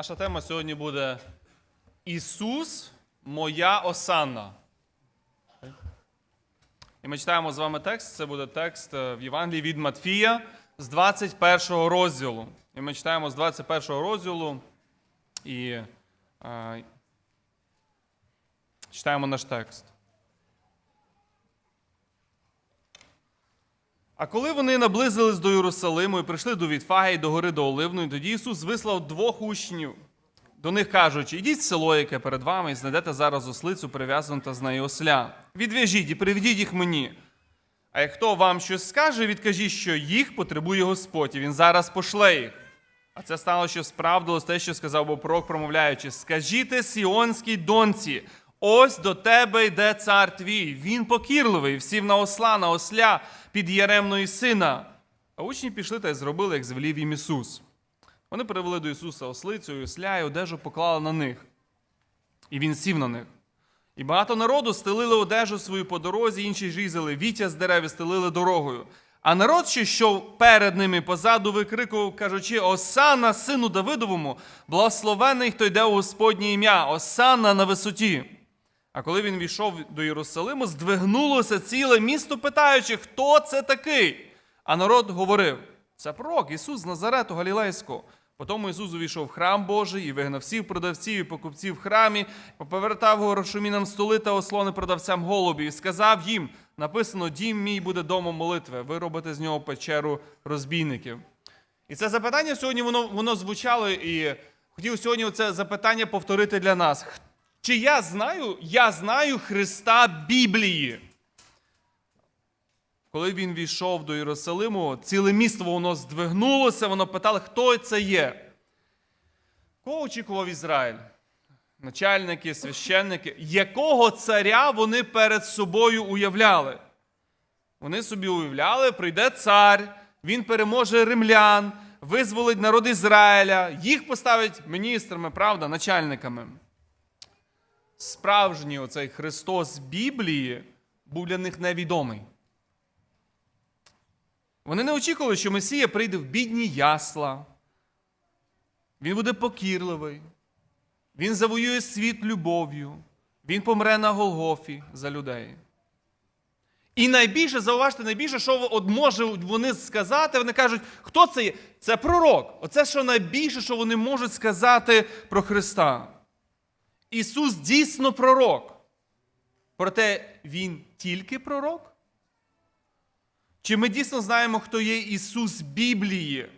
Наша тема сьогодні буде Ісус, моя осанна. І ми читаємо з вами текст. Це буде текст е, в Євангелії від Матфія з 21 розділу. І ми читаємо з 21 розділу і е, читаємо наш текст. А коли вони наблизились до Єрусалиму і прийшли до Вітфаги і до гори до Оливної, тоді Ісус вислав двох учнів, до них кажучи, ідіть в село, яке перед вами, і знайдете зараз ослицю, прив'язану та з нею осля. Відв'яжіть і приведіть їх мені. А як хто вам щось скаже, відкажіть, що їх потребує Господь, і він зараз пошле їх. А це стало, що справдилось те, що сказав був пророк, промовляючи: Скажіть сіонській доньці, ось до тебе йде цар твій. Він покірливий, всів на осла, на осля під яремної сина. А учні пішли та й зробили, як звелів їм Ісус. Вони привели до Ісуса ослицю і осля, і одежу поклали на них. І він сів на них. І багато народу стелили одежу свою по дорозі, інші різали вітя з дерев і стелили дорогою. А народ, що йшов перед ними позаду, викрикував, кажучи: Осана, сину Давидовому, благословений, хто йде у Господнє ім'я, Осана на висоті. А коли він війшов до Єрусалиму, здвигнулося ціле місто, питаючи, хто це такий. А народ говорив: це пророк Ісус з Назарету Галілейського. Потім Ісус увійшов в храм Божий і вигнав всіх продавців і покупців в храмі, поповертав горошумінам столи та ослони продавцям голубів, і сказав їм: написано: Дім мій буде домом молитви, ви робите з нього печеру розбійників. І це запитання сьогодні воно, воно звучало, і хотів сьогодні це запитання повторити для нас. Чи я знаю, я знаю Христа Біблії? Коли він війшов до Єрусалиму, ціле місто воно здвигнулося, воно питало, хто це є. Кого очікував Ізраїль? Начальники, священники, якого царя вони перед собою уявляли? Вони собі уявляли, прийде цар, він переможе римлян, визволить народ Ізраїля, їх поставить міністрами, правда, начальниками. Справжній оцей Христос Біблії був для них невідомий. Вони не очікували, що Месія прийде в бідні ясла. Він буде покірливий. Він завоює світ любов'ю. Він помре на Голгофі за людей. І найбільше, зауважте, найбільше, що от можуть вони сказати, вони кажуть, хто це є? Це пророк. Оце що найбільше, що вони можуть сказати про Христа. Ісус дійсно пророк. Проте Він тільки пророк? Чи ми дійсно знаємо, хто є Ісус Біблії?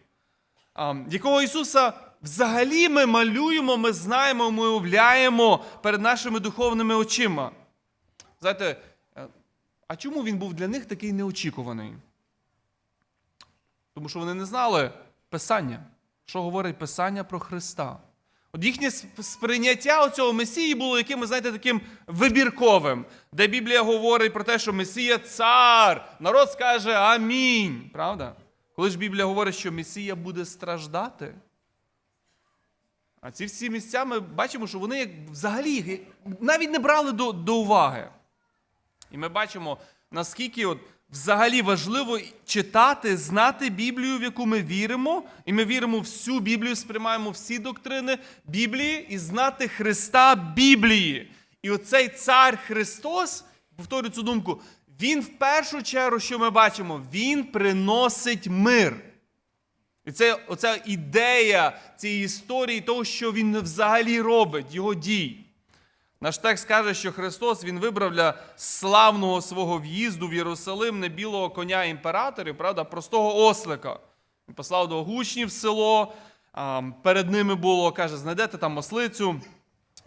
Якого Ісуса взагалі ми малюємо, ми знаємо, ми уявляємо перед нашими духовними очима? Знаєте, е, а чому він був для них такий неочікуваний? Тому що вони не знали Писання, що говорить Писання про Христа. От їхнє сприйняття цього Месії було якимось, знаєте, таким вибірковим, де Біблія говорить про те, що Месія цар, народ скаже Амінь. Правда? Коли ж Біблія говорить, що Месія буде страждати. А ці всі місця ми бачимо, що вони взагалі навіть не брали до, до уваги. І ми бачимо, наскільки от взагалі важливо читати, знати Біблію, в яку ми віримо, і ми віримо всю Біблію, сприймаємо всі доктрини Біблії і знати Христа Біблії. І оцей цар Христос, повторю цю думку, він в першу чергу, що ми бачимо, він приносить мир. І це оця ідея цієї історії, того, що він взагалі робить, його дій. Наш текст каже, що Христос Він вибрав для славного свого в'їзду в Єрусалим не білого коня імператорів, правда, простого ослика. Він послав до гучнів село. Перед ними було, каже, знайдете там ослицю,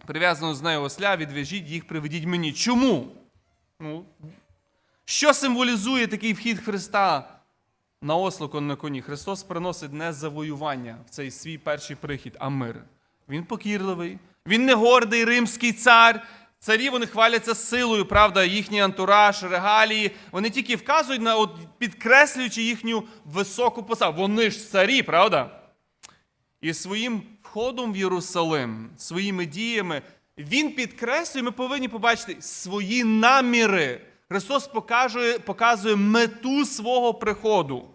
прив'язану з нею осля, відв'яжіть їх, приведіть мені. Чому? Ну, Що символізує такий вхід Христа на ослику на коні? Христос приносить не завоювання в цей свій перший прихід, а мир. Він покірливий. Він не гордий римський цар. Царі вони хваляться силою, правда, їхній антураж, регалії. Вони тільки вказують на от, підкреслюючи їхню високу посаду. Вони ж царі, правда? І своїм входом в Єрусалим, своїми діями, він підкреслює, ми повинні побачити свої наміри. Христос показує, показує мету свого приходу,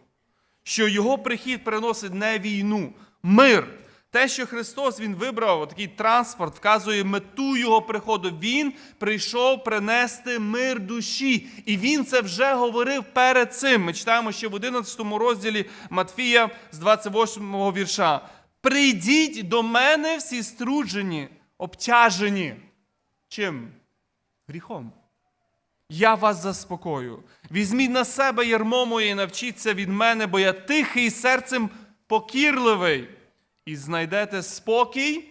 що його прихід приносить не війну, мир. Те, що Христос Він вибрав такий транспорт, вказує мету Його приходу. Він прийшов принести мир душі. І Він це вже говорив перед цим. Ми читаємо ще в 11 розділі Матфія з 28 вірша. Прийдіть до мене всі струджені, обтяжені. Чим? Гріхом. Я вас заспокою. Візьміть на себе ярмо моє і навчіться від мене, бо я тихий серцем покірливий. І знайдете спокій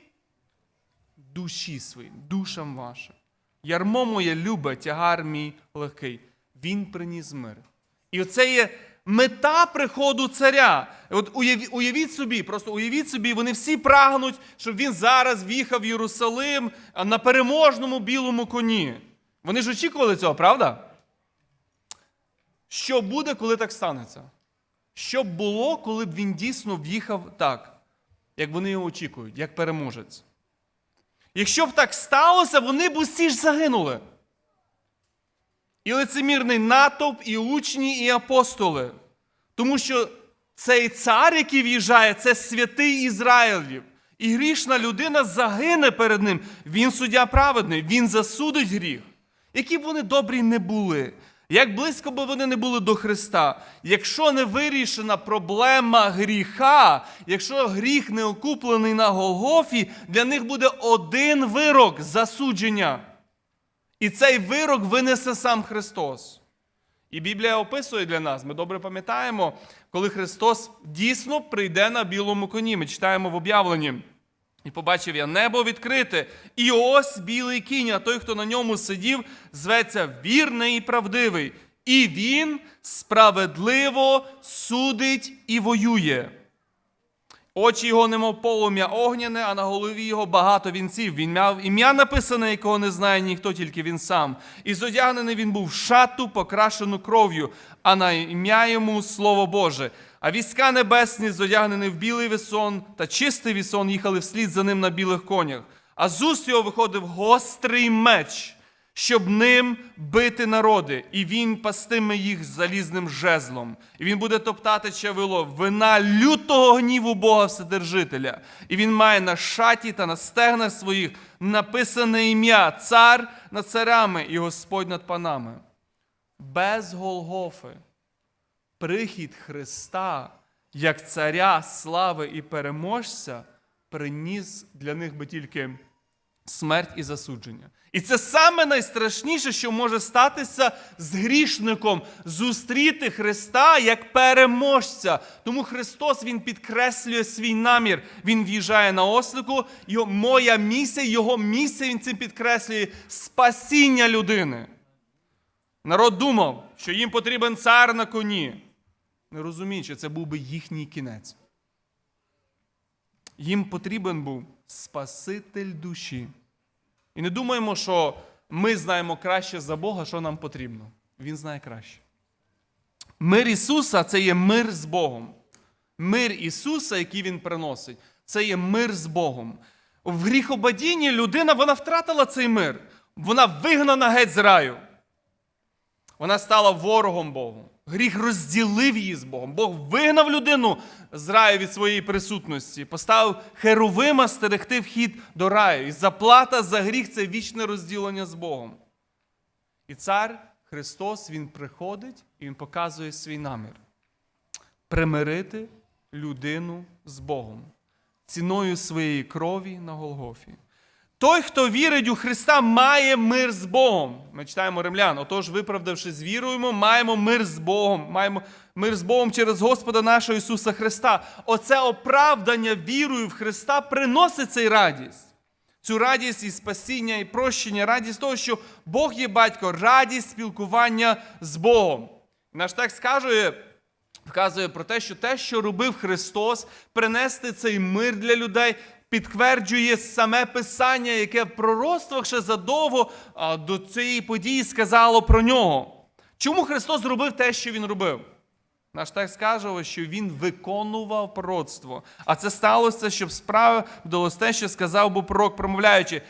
душі своїй, душам вашим. Ярмо моє любе, тягар мій легкий. Він приніс мир. І оце є мета приходу царя. От уяві- уявіть собі, просто уявіть собі, вони всі прагнуть, щоб він зараз в'їхав в Єрусалим на переможному білому коні. Вони ж очікували цього, правда? Що буде, коли так станеться? Що було, коли б він дійсно в'їхав так, як вони його очікують, як переможець? Якщо б так сталося, вони б усі ж загинули. І лицемірний натовп, і учні, і апостоли. Тому що цей цар, який в'їжджає, це святий Ізраїлів. І грішна людина загине перед ним. Він суддя праведний, він засудить гріх. Які б вони добрі не були, як близько би вони не були до Христа, якщо не вирішена проблема гріха, якщо гріх не окуплений на Голгофі, для них буде один вирок засудження. І цей вирок винесе сам Христос. І Біблія описує для нас, ми добре пам'ятаємо, коли Христос дійсно прийде на білому коні. Ми читаємо в об'явленні. І побачив я небо відкрите, і ось білий кінь, а той, хто на ньому сидів, зветься вірний і правдивий. І він справедливо судить і воює. Очі його, немов полум'я огняне, а на голові його багато вінців. Він мав ім'я написане, якого не знає ніхто, тільки він сам. І зодягнений він був в шату, покрашену кров'ю, а на ім'я йому Слово Боже. А війська небесні, зодягнені в білий вісон та чистий вісон, їхали вслід за ним на білих конях. А з уст його виходив гострий меч, щоб ним бити народи, і він пастиме їх залізним жезлом. І він буде топтати чавило вина лютого гніву Бога Вседержителя. І він має на шаті та на стегнах своїх написане ім'я цар над царями і Господь над панами. Без Голгофи прихід Христа як царя слави і переможця приніс для них би тільки смерть і засудження. І це саме найстрашніше, що може статися з грішником зустріти Христа як переможця. Тому Христос Він підкреслює свій намір. Він в'їжджає на ослику. Його, моя місія, його місія він цим підкреслює спасіння людини. Народ думав, що їм потрібен цар на коні, не розуміючи, це був би їхній кінець. Їм потрібен був Спаситель душі. І не думаємо, що ми знаємо краще за Бога, що нам потрібно. Він знає краще. Мир Ісуса це є мир з Богом. Мир Ісуса, який Він приносить, це є мир з Богом. В гріхобадінні людина вона втратила цей мир. Вона вигнана геть з раю. Вона стала ворогом Богу. Гріх розділив її з Богом. Бог вигнав людину з раю від своєї присутності, поставив херовима стерегти вхід до раю. І заплата за гріх це вічне розділення з Богом. І цар Христос, Він приходить і Він показує свій намір примирити людину з Богом ціною своєї крові на Голгофі. Той, хто вірить у Христа, має мир з Богом. Ми читаємо римлян. Отож, виправдавшись, віруємо, маємо мир з Богом, маємо мир з Богом через Господа нашого Ісуса Христа. Оце оправдання вірою в Христа приносить цей радість. Цю радість і спасіння, і прощення, радість того, що Бог є батько, радість спілкування з Богом. Наш текст каже, вказує про те, що те, що робив Христос, принести цей мир для людей, підтверджує саме Писання, яке в пророцтвах ще задовго до цієї події сказало про нього. Чому Христос зробив те, що Він робив? Наш текст каже, що він виконував пророцтво. А це сталося, щоб справдилось те, що сказав був пророк, промовляючи: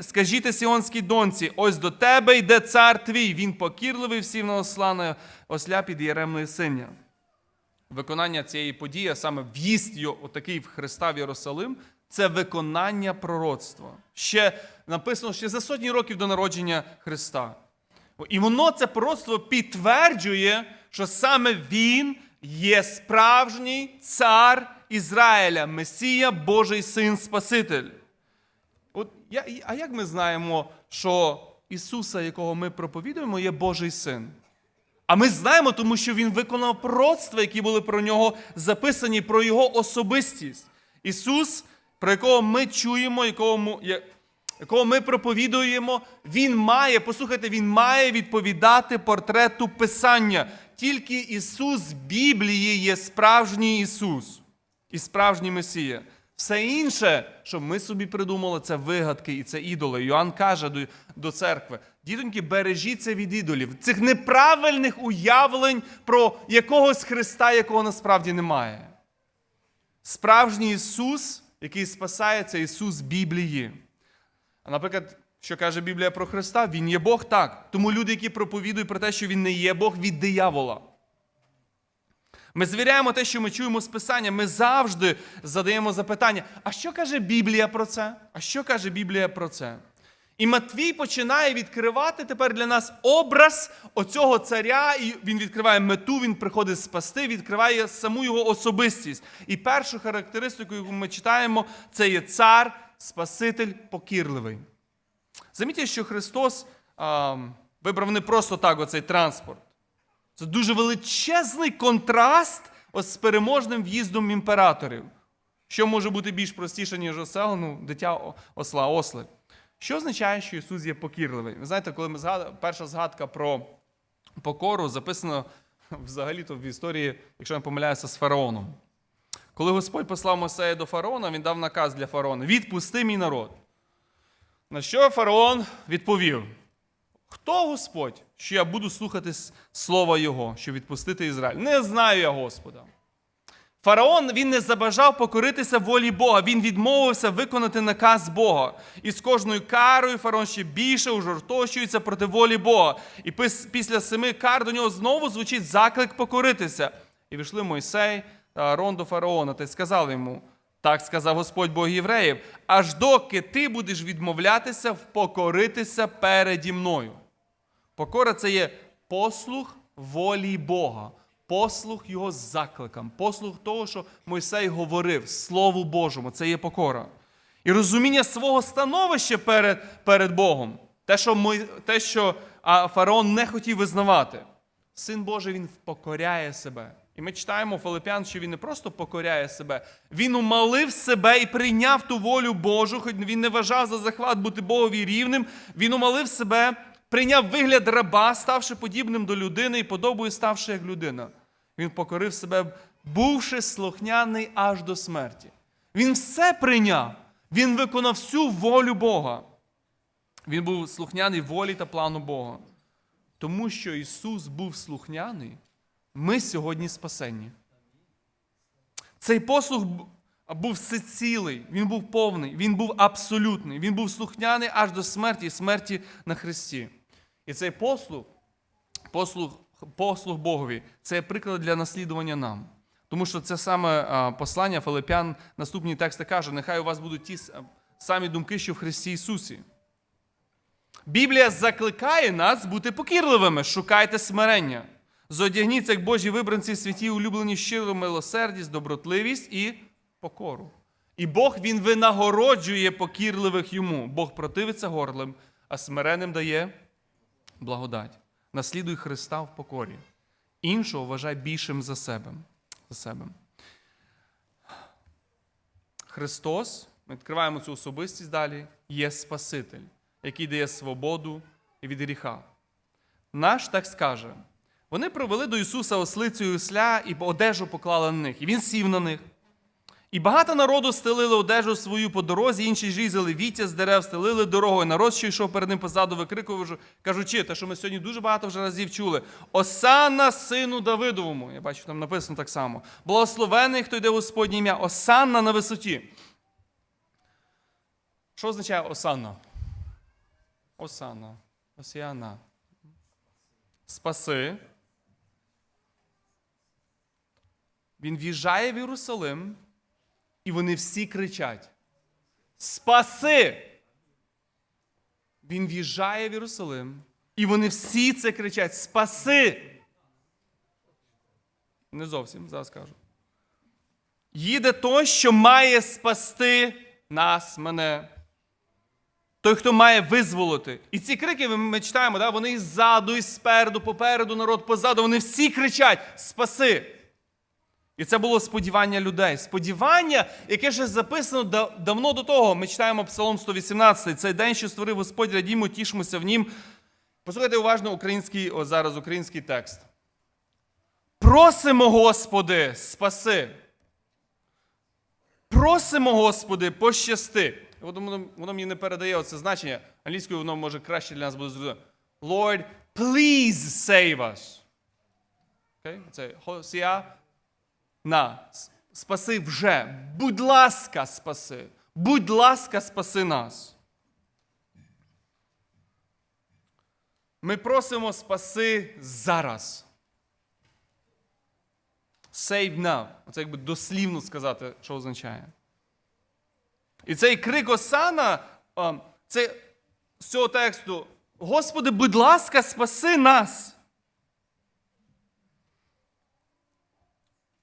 скажіть сіонській доньці, ось до тебе йде цар твій, він покірливий всім на осля під яремної синя. Виконання цієї події, саме в'їзд його, отакий в Христа в Єрусалим, це виконання пророцтва. Ще написано ще за сотні років до народження Христа. І воно це пророцтво підтверджує, що саме Він є справжній цар Ізраїля, Месія, Божий син Спаситель. От я, а як ми знаємо, що Ісуса, якого ми проповідуємо, є Божий син? А ми знаємо, тому що Він виконав пророцтва, які були про нього записані, про його особистість. Ісус, про якого ми чуємо, якого, якого ми проповідуємо, Він має, послухайте, Він має відповідати портрету Писання. Тільки Ісус Біблії є справжній Ісус і справжній Месія. Все інше, що ми собі придумали, це вигадки і це ідоли. Йоанн каже до, до церкви: дітоньки, бережіться від ідолів, цих неправильних уявлень про якогось Христа, якого насправді немає. Справжній Ісус, який спасає, це Ісус Біблії. А наприклад, що каже Біблія про Христа, Він є Бог так. Тому люди, які проповідують про те, що Він не є Бог від диявола. Ми звіряємо те, що ми чуємо з Писання. Ми завжди задаємо запитання: а що каже Біблія про це? А що каже Біблія про це? І Матвій починає відкривати тепер для нас образ оцього царя, і він відкриває мету, він приходить спасти, відкриває саму його особистість. І першу характеристику, яку ми читаємо, це є цар, Спаситель покірливий. Замітьте, що Христос а, вибрав не просто так оцей транспорт. Це дуже величезний контраст ось з переможним в'їздом імператорів. Що може бути більш простіше, ніж осел? Ну, дитя осла, осли. Що означає, що Ісус є покірливий? Ви знаєте, коли ми згад... перша згадка про покору записана взагалі-то в історії, якщо я не помиляюся, з фараоном. Коли Господь послав Мосея до фараона, він дав наказ для фараона: відпусти мій народ. На що фараон відповів: Хто Господь, що я буду слухати слова Його, щоб відпустити Ізраїль? Не знаю я Господа. Фараон він не забажав покоритися волі Бога. Він відмовився виконати наказ Бога. І з кожною карою фараон ще більше ужортощується проти волі Бога. І після семи кар до нього знову звучить заклик покоритися. І вийшли Мойсей та Аарон до фараона та й сказали йому: так сказав Господь Бог євреїв, аж доки ти будеш відмовлятися впокоритися переді мною. Покора це є послух волі Бога, послух Його закликам, послух того, що Мойсей говорив, Слову Божому, це є покора. І розуміння свого становища перед, перед Богом, те, що, Мой, те, що фараон не хотів визнавати. Син Божий він впокоряє себе. І ми читаємо Филипян, що він не просто покоряє себе, він умалив себе і прийняв ту волю Божу, хоч він не вважав за захват бути Богові рівним. Він умалив себе, прийняв вигляд раба, ставши подібним до людини і подобою ставши як людина. Він покорив себе, бувши слухняний аж до смерті. Він все прийняв. Він виконав всю волю Бога. Він був слухняний волі та плану Бога. Тому що Ісус був слухняний, ми сьогодні спасені. Цей послух був всецілий, він був повний, він був абсолютний, він був слухняний аж до смерті і смерті на Христі. І цей послух, послух, послух Богові, це приклад для наслідування нам. Тому що це саме послання Филипян, наступні тексти каже, нехай у вас будуть ті самі думки, що в Христі Ісусі. Біблія закликає нас бути покірливими, шукайте смирення. Зодягніться, як Божі вибранці святі, улюблені щиро милосердість, добротливість і покору. І Бог Він винагороджує покірливих йому. Бог противиться горлим, а смиренним дає благодать. Наслідуй Христа в покорі. Іншого вважай більшим за себе. За себе. Христос, ми відкриваємо цю особистість далі, є Спаситель, який дає свободу від гріха. Наш текст каже: вони провели до Ісуса ослицю і осля і одежу поклали на них, і Він сів на них. І багато народу стелили одежу свою по дорозі, інші різали віття з дерев, стелили дорогу, і народ, що йшов перед ним позаду, викрикував, кажучи, те, що ми сьогодні дуже багато вже разів чули. Осанна сину Давидовому. Я бачу, там написано так само. Благословений, хто йде в Господнє ім'я. Осанна на висоті. Що означає осанна? Осанна. Осіана. Спаси. Він в'їжджає в Єрусалим, і вони всі кричать: Спаси! Він в'їжджає в Єрусалим, і вони всі це кричать: Спаси! Не зовсім, зараз кажу. Їде той, що має спасти нас, мене. Той, хто має визволити. І ці крики ми читаємо, да? вони і ззаду, і спереду, попереду, народ позаду. Вони всі кричать: Спаси! І це було сподівання людей. Сподівання, яке ще записано давно до того. Ми читаємо Псалом 118. Цей день, що створив Господь, радімо, тішимося в нім. Послухайте уважно український, о, зараз український текст. Просимо, Господи, спаси. Просимо, Господи, пощасти. Воно, воно мені не передає оце значення. Англійською воно може краще для нас буде зрозуміти. Lord, please save us. Okay? Це Хосія на. Спаси вже. Будь ласка, спаси. Будь ласка, спаси нас. Ми просимо спаси зараз. Save now. Оце якби дослівно сказати, що означає. І цей крик Осана, це з цього тексту: Господи, будь ласка, спаси нас.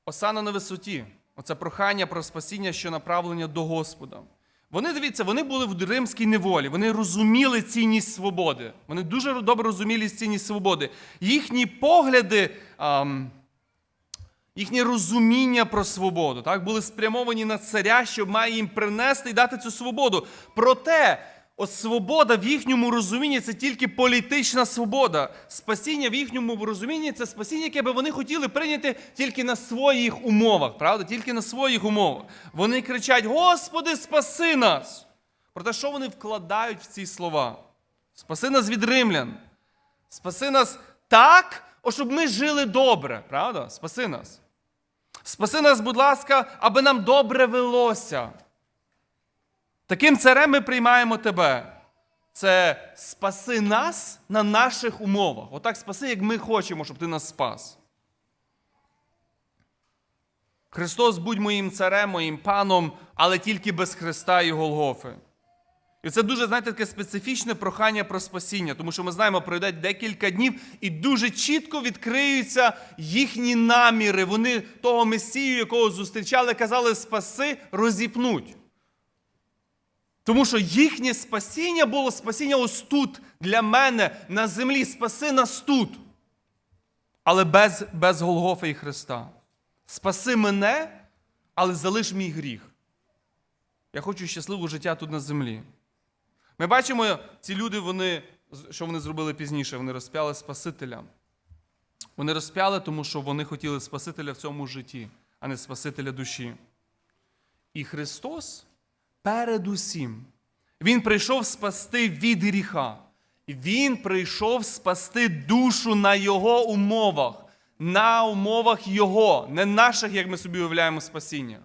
Осана на висоті. Оце прохання про спасіння, що направлення до Господа. Вони, дивіться, вони були в римській неволі, вони розуміли цінність свободи. Вони дуже добре розуміли цінність свободи. Їхні погляди, ам, їхнє розуміння про свободу так, були спрямовані на царя, що має їм принести і дати цю свободу. Проте, от свобода в їхньому розумінні це тільки політична свобода. Спасіння в їхньому розумінні це спасіння, яке би вони хотіли прийняти тільки на своїх умовах, правда? Тільки на своїх умовах. Вони кричать: Господи, спаси нас! Проте, що вони вкладають в ці слова? Спаси нас від римлян. Спаси нас так, о, щоб ми жили добре, правда? Спаси нас. Спаси нас, будь ласка, аби нам добре велося. Таким царем ми приймаємо тебе. Це спаси нас на наших умовах. Отак спаси, як ми хочемо, щоб ти нас спас. Христос будь моїм царем, моїм паном, але тільки без Христа і Голгофи. І це дуже, знаєте, таке специфічне прохання про спасіння, тому що ми знаємо, пройде декілька днів і дуже чітко відкриються їхні наміри. Вони того Месію, якого зустрічали, казали спаси, розіпнуть. Тому що їхнє спасіння було спасіння ось тут, для мене, на землі. Спаси нас тут. Але без, без Голгофа і Христа. Спаси мене, але залиш мій гріх. Я хочу щасливого життя тут на землі. Ми бачимо, ці люди, вони, що вони зробили пізніше? Вони розп'яли Спасителя. Вони розп'яли, тому що вони хотіли Спасителя в цьому житті, а не Спасителя душі. І Христос передусім, Він прийшов спасти від гріха. Він прийшов спасти душу на Його умовах, на умовах Його, не наших, як ми собі уявляємо, спасіння.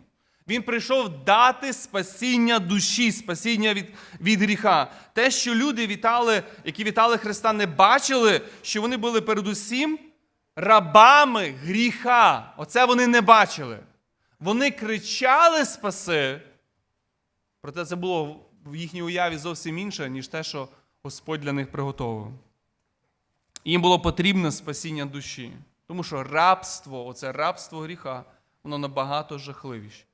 Він прийшов дати спасіння душі, спасіння від, від гріха. Те, що люди вітали, які вітали Христа, не бачили, що вони були передусім рабами гріха. Оце вони не бачили. Вони кричали спаси, проте це було в їхній уяві зовсім інше, ніж те, що Господь для них приготовив. Їм було потрібне спасіння душі. Тому що рабство, оце рабство гріха, воно набагато жахливіше.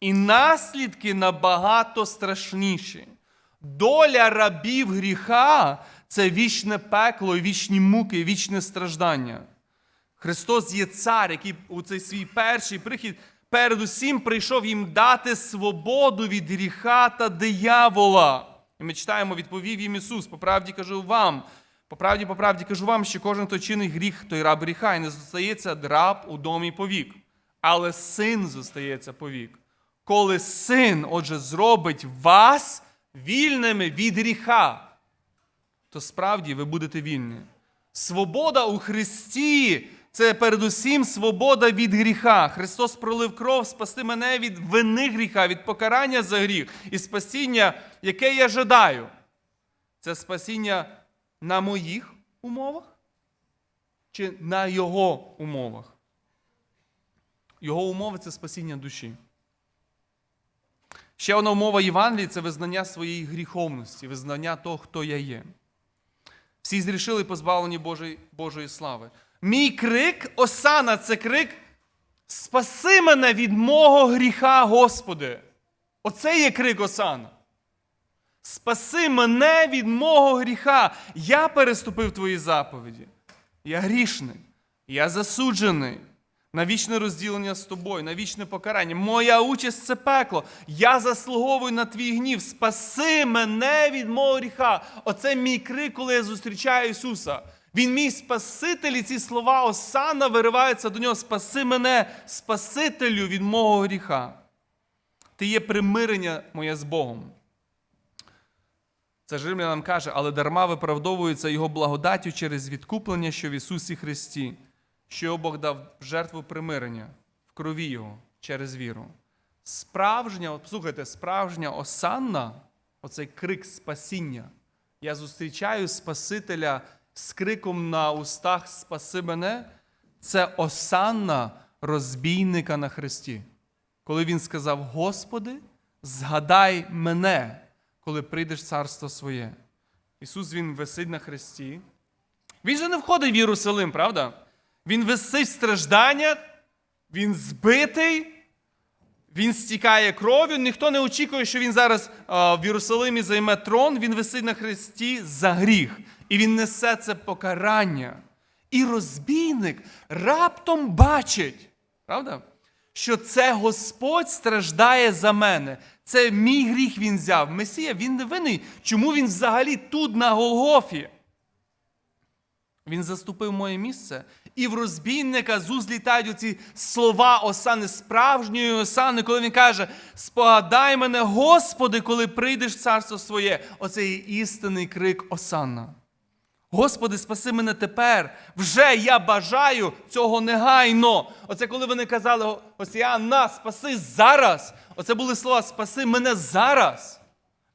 І наслідки набагато страшніші. Доля рабів гріха це вічне пекло, вічні муки, вічне страждання. Христос є цар, який у цей свій перший прихід передусім прийшов їм дати свободу від гріха та диявола. І ми читаємо, відповів їм Ісус, по правді кажу вам, по правді, по правді кажу вам, що кожен, хто чинить гріх, той раб гріха, і не зостається раб у домі повік. Але син зостається повік. Коли син, отже, зробить вас вільними від гріха, то справді ви будете вільні. Свобода у Христі це передусім свобода від гріха. Христос пролив кров спасти мене від вини гріха, від покарання за гріх і спасіння, яке я жадаю. Це спасіння на моїх умовах чи на Його умовах. Його умови це спасіння душі. Ще одна умова Євангелії це визнання своєї гріховності, визнання того, хто я є. Всі зрішили позбавлені Божої, Божої слави. Мій крик, осана, це крик Спаси мене від мого гріха, Господи. Оце є крик осана. Спаси мене від мого гріха. Я переступив твої заповіді. Я грішний, я засуджений на вічне розділення з тобою, на вічне покарання. Моя участь це пекло. Я заслуговую на твій гнів. Спаси мене від мого гріха. Оце мій крик, коли я зустрічаю Ісуса. Він мій Спаситель, і ці слова Осана вириваються до нього. Спаси мене, Спасителю від мого гріха. Ти є примирення моє з Богом. Це ж римлянам каже, але дарма виправдовується Його благодаттю через відкуплення, що в Ісусі Христі, що його Бог дав жертву примирення в крові Його через віру. Справжня, от послухайте, справжня осанна, оцей крик спасіння. Я зустрічаю Спасителя з криком на устах Спаси мене. Це осанна розбійника на Христі. Коли він сказав: Господи, згадай мене, коли прийдеш в царство своє. Ісус Він висить на хресті. Він же не входить в Єрусалим, правда? Він висить в стражданнях, він збитий, він стікає кров'ю. Ніхто не очікує, що він зараз в Єрусалимі займе трон. Він висить на хресті за гріх. І він несе це покарання. І розбійник раптом бачить, правда? Що це Господь страждає за мене. Це мій гріх він взяв. Месія, він не винний. Чому він взагалі тут, на Голгофі? Він заступив моє місце. І в розбійника з уст літають оці слова осани, справжньої осани, коли він каже: Спогадай мене, Господи, коли прийдеш в царство своє. Оце є істинний крик Осанна. Господи, спаси мене тепер. Вже я бажаю цього негайно. Оце коли вони казали, Осіян, нас спаси зараз. Оце були слова Спаси мене зараз.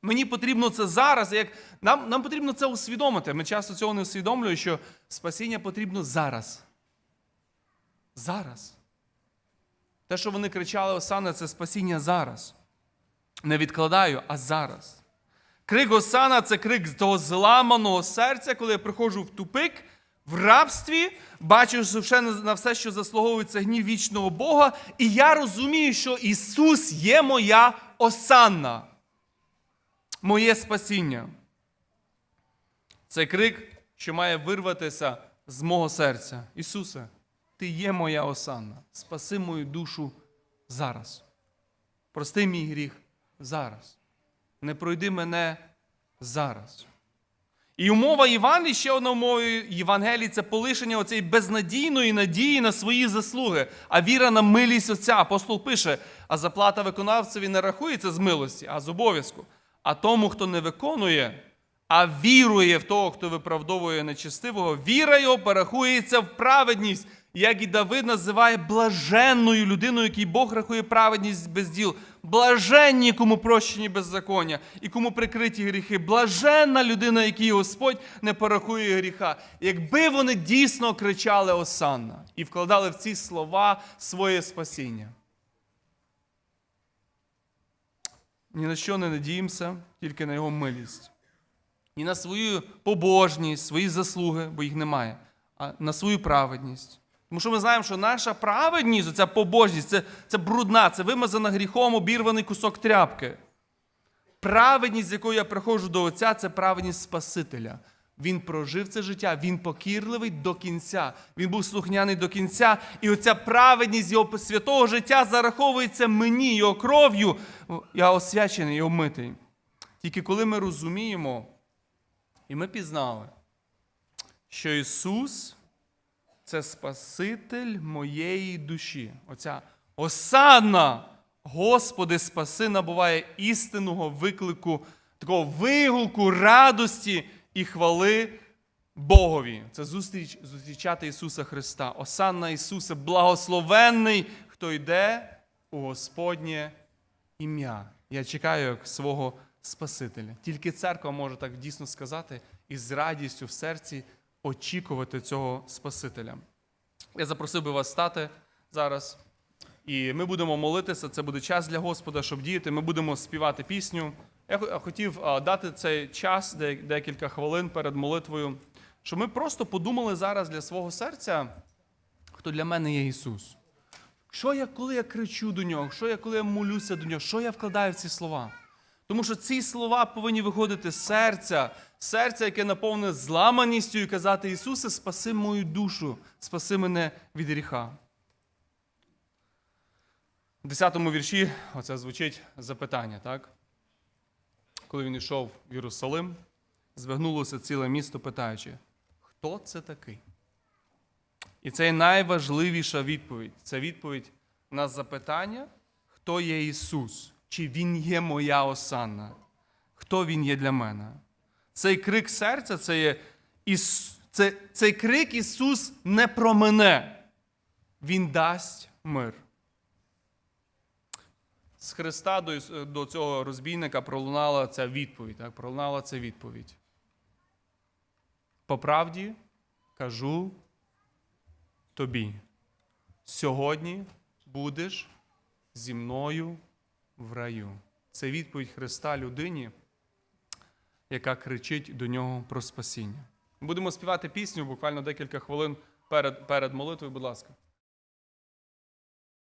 Мені потрібно це зараз. Як... Нам, нам потрібно це усвідомити. Ми часто цього не усвідомлюємо, що спасіння потрібно зараз. Зараз. Те, що вони кричали Осана, це спасіння зараз. Не відкладаю, а зараз. Крик Осана це крик того зламаного серця, коли я приходжу в тупик, в рабстві, бачу що на все, що заслуговується гнів вічного Бога, і я розумію, що Ісус є моя осанна, моє спасіння. Це крик, що має вирватися з мого серця. Ісусе, Ти є моя осанна. Спаси мою душу зараз. Прости мій гріх зараз. Не пройди мене зараз. І умова Євангелії, ще одна умова Євангелії це полишення оцієї безнадійної надії на свої заслуги, а віра на милість Отця. Апостол пише, а заплата виконавцеві не рахується з милості, а з обов'язку. А тому, хто не виконує, а вірує в того, хто виправдовує нечестивого, віра його порахується в праведність, як і Давид називає блаженною людиною, який Бог рахує праведність без діл. Блаженні, кому прощені беззаконня і кому прикриті гріхи. Блаженна людина, якій Господь не порахує гріха. Якби вони дійсно кричали Осанна і вкладали в ці слова своє спасіння. Ні на що не надіємося, тільки на його милість. Ні на свою побожність, свої заслуги, бо їх немає, а на свою праведність. Тому що ми знаємо, що наша праведність, ця побожність, це, це брудна, це вимазана гріхом обірваний кусок тряпки. Праведність, з якою я приходжу до Отця, це праведність Спасителя. Він прожив це життя, він покірливий до кінця. Він був слухняний до кінця. І оця праведність його святого життя зараховується мені, його кров'ю. Я освячений і омитий. Тільки коли ми розуміємо, і ми пізнали, що Ісус це Спаситель моєї душі. Оця осадна, Господи, спаси, набуває істинного виклику, такого вигулку, радості і хвали Богові. Це зустріч, зустрічати Ісуса Христа. Осанна Ісуса, благословенний, хто йде у Господнє ім'я. Я чекаю як свого Спасителя. Тільки церква може так дійсно сказати і з радістю в серці очікувати цього Спасителя. Я запросив би вас стати зараз І ми будемо молитися. Це буде час для Господа, щоб діяти. Ми будемо співати пісню. Я хотів дати цей час, декілька хвилин перед молитвою, щоб ми просто подумали зараз для свого серця, хто для мене є Ісус. Що я, коли я кричу до нього, що я, коли я молюся до нього, що я вкладаю в ці слова? Тому що ці слова повинні виходити з серця, серця, яке наповнене зламаністю, і казати: Ісусе, спаси мою душу, спаси мене від гріха. В 10-му вірші оце звучить запитання, так? Коли він йшов в Єрусалим, звигнулося ціле місто, питаючи, хто це такий? І це найважливіша відповідь. Це відповідь на запитання, хто є Ісус, чи Він є моя осанна, хто Він є для мене. Цей крик серця це є Іс... це, цей крик Ісус не про мене. Він дасть мир. З Христа до, до цього розбійника пролунала ця відповідь. Так? Пролунала ця відповідь. По правді кажу тобі. Сьогодні будеш зі мною в раю. Це відповідь Христа людині, яка кричить до нього про спасіння. Будемо співати пісню буквально декілька хвилин перед, перед молитвою, будь ласка.